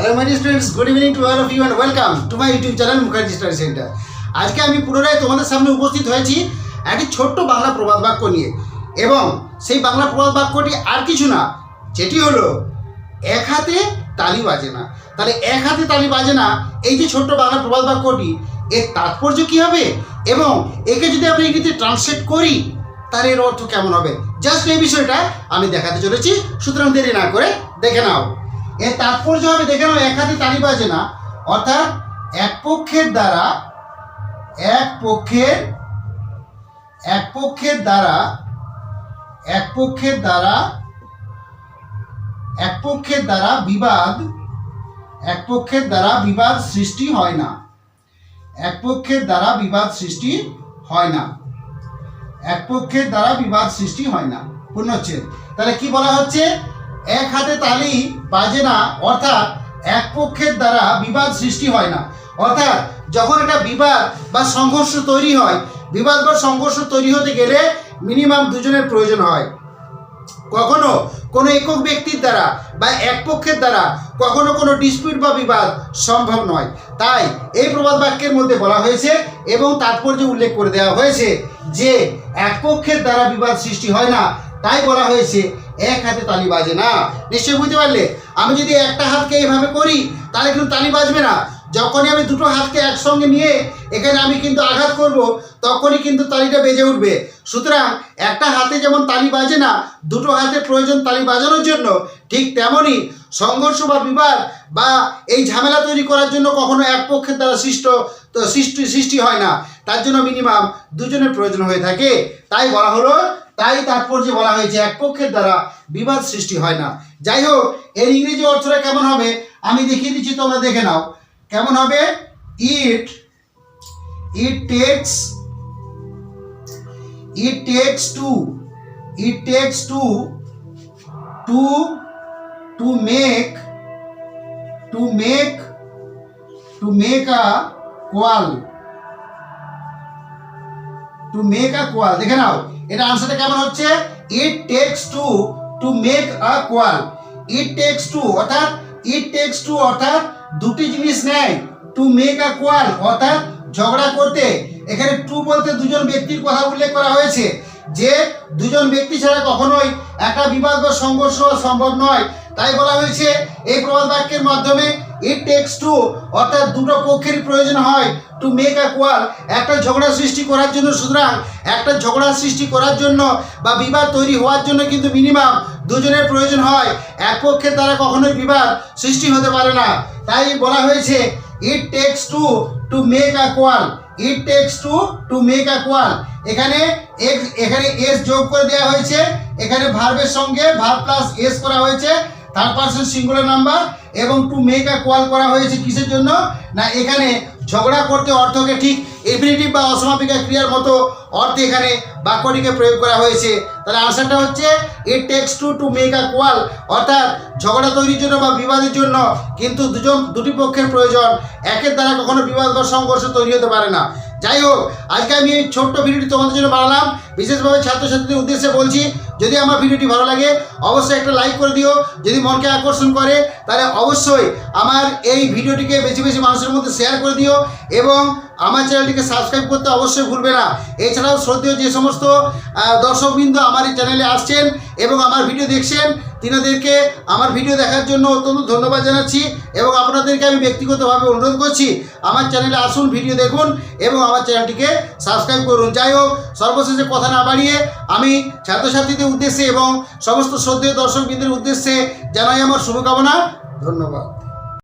Hello my students good evening to all of you and welcome to my YouTube channel Mukherjee study centre আজকে আমি পুনরায় তোমাদের সামনে উপস্থিত হয়েছি একটি ছোট্ট বাংলা প্রবাদ বাক্য নিয়ে। এবং সেই বাংলা প্রবাদ বাক্যটি আর কিছু না, যেটি হলো, এক হাতে তালি বাজে না। তাহলে এক হাতে তালি বাজে না, এই যে ছোট্ট বাংলা প্রবাদ বাক্যটি, এর তাৎপর্য কী হবে? এবং একে যদি আমরা ইংরেজিতে ট্রান্সলেট করি, তাহলে এর অর্থ কেমন হবে? জাস্ট এই বিষয়টা আমি দেখাতে চলেছি, সুতরাং দেরি না করে দেখে নাও। এর তাৎপর্য হবে, দেখে নাও, এক হাতে তালি বাজে না। অর্থাৎ এক পক্ষের দ্বারা, এক পক্ষের এক পক্ষের দ্বারা, এক পক্ষের দ্বারা, এক পক্ষের দ্বারা বিবাদ, এক পক্ষের দ্বারা বিবাদ সৃষ্টি হয় না। এক পক্ষের দ্বারা বিবাদ সৃষ্টি হয় না। এক পক্ষের দ্বারা বিবাদ সৃষ্টি হয় না। পূর্ণচ্ছেদ তাহলে কি বলা হচ্ছে? এক হাতে তালি বাজে না, অর্থাৎ এক পক্ষের দ্বারা বিবাদ সৃষ্টি হয় না। অর্থাৎ যখন একটা বিবাদ বা সংঘর্ষ তৈরি হয়, বিবাদ বা সংঘর্ষ তৈরি হতে গেলে মিনিমাম দুজনের প্রয়োজন হয়। কখনো কোনো একক ব্যক্তির দ্বারা বা এক পক্ষের দ্বারা কখনো কোনো ডিসপিউট বা বিবাদ সম্ভব নয়। তাই এই প্রবাদ বাক্যের মধ্যে বলা হয়েছে এবং তাৎপর্য উল্লেখ করে দেওয়া হয়েছে যে এক পক্ষের দ্বারা বিবাদ সৃষ্টি হয় না তাই বলা হয়েছে, এক হাতে তালি বাজে না। নিশ্চয়ই বুঝতে পারলে? আমি যদি একটা হাতকে এইভাবে করি, তাহলে কিন্তু তালি বাজবে না। যখনই আমি দুটো হাতকে একসঙ্গে নিয়ে এখানে আমি কিন্তু আঘাত করব, তখনই কিন্তু তালিটা বেজে উঠবে। সুতরাং একটা হাতে যেমন তালি বাজে না, দুটো হাতে প্রয়োজন তালি বাজানোর জন্য, ঠিক তেমনই সংঘর্ষ বা বিবাদ বা এই ঝামেলা তৈরি করার জন্য কখনো এক পক্ষের দ্বারা সৃষ্ট সৃষ্টি সৃষ্টি হয় না। তার জন্য মিনিমাম দুজনের প্রয়োজন হয়ে থাকে। তাই বলা হলো তাই তাৎপর্যে বলা হয়েছে, এক পক্ষের দ্বারা বিবাদ সৃষ্টি হয় না। যাই হোক এর ইংরেজি অর্থটা কেমন হবে? আমি দেখিয়ে দিচ্ছি, তোমরা দেখে নাও। কেমন হবে? It it takes it takes two it takes two to to make to make to make a quarrel to make a quarrel দেখে নাও। এটা আনসারটা কেমন হচ্ছে? It takes two to make a quarrel it takes two অর্থাৎ it takes two অর্থাৎ, দুটি জিনিস নেয় টু মেক আ কোয়াল অর্থাৎ, ঝগড়া করতে। এখানে টু বলতে দুজন ব্যক্তির কথা উল্লেখ করা হয়েছে। যে দুজন ব্যক্তি ছাড়া কখনোই একটা বিবাদ বা সংঘর্ষ সম্ভব নয়। তাই বলা হয়েছে, এই প্রবাদ বাক্যের মাধ্যমে ইট টেক্স টু অর্থাৎ দুটো পক্ষেরই প্রয়োজন হয় টু মেক আ কোয়াল একটা ঝগড়া সৃষ্টি করার জন্য, সুতরাং একটা ঝগড়া সৃষ্টি করার জন্য বা বিবাদ তৈরি হওয়ার জন্য কিন্তু মিনিমাম দুজনের প্রয়োজন হয়। এক পক্ষের দ্বারা কখনোই বিবাদ সৃষ্টি হতে পারে না। তাই বলা হয়েছে it takes two to make a quarrel it takes two to make a quarrel এখানে এখানে এস যোগ করে দেওয়া হয়েছে, এখানে ভার্বের সঙ্গে ভার্ব প্লাস এস করা হয়েছে। থার্ড পার্সন সিঙ্গুলার নাম্বার এবং টু মেক আ কোয়াল করা হয়েছে কিসের জন্য? না, এখানে ঝগড়া করতে অর্থকে ঠিক এফিনিটিভ বা অসমাপিকা ক্রিয়ার মতো অর্থে এখানে বাক্যটিকে প্রয়োগ করা হয়েছে। তাহলে আনসারটা হচ্ছে it takes two to make a quarrel অর্থাৎ ঝগড়া তৈরির জন্য বা বিবাদের জন্য কিন্তু দুজন, দুটি পক্ষের প্রয়োজন। একের দ্বারা কখনো বিবাদ বা সংঘর্ষ তৈরি হতে পারে না। যাই হোক, আজকে আমি এই ছোট্ট ভিডিওটি তোমাদের জন্য বানালাম। বিশেষভাবে ছাত্রছাত্রীদের উদ্দেশ্যে বলছি, যদি আমার ভিডিওটি ভালো লাগে, অবশ্যই একটা লাইক করে দিও। যদি মনকে আকর্ষণ করে, তাহলে অবশ্যই আমার এই ভিডিওটিকে বেশি বেশি মানুষের মধ্যে শেয়ার করে দিও এবং আমার চ্যানেলটিকে সাবস্ক্রাইব করতে অবশ্যই ভুলবে না। এছাড়াও শ্রদ্ধেয় যে সমস্ত দর্শকবৃন্দ আমার এই চ্যানেলে আসছেন এবং আমার ভিডিও দেখছেন তিনাদেরকে আমার ভিডিও দেখার জন্য অত্যন্ত ধন্যবাদ জানাচ্ছি এবং আপনাদেরকে আমি ব্যক্তিগতভাবে অনুরোধ করছি, আমার চ্যানেলে আসুন ভিডিও দেখুন এবং আমার চ্যানেলটিকে সাবস্ক্রাইব করুন। যাই হোক, সর্বশেষে কথা না বাড়িয়ে আমি ছাত্রছাত্রীদের উদ্দেশ্যে এবং সমস্ত শ্রদ্ধেয় দর্শকবৃন্দের উদ্দেশ্যে জানাই আমার শুভকামনা। ধন্যবাদ।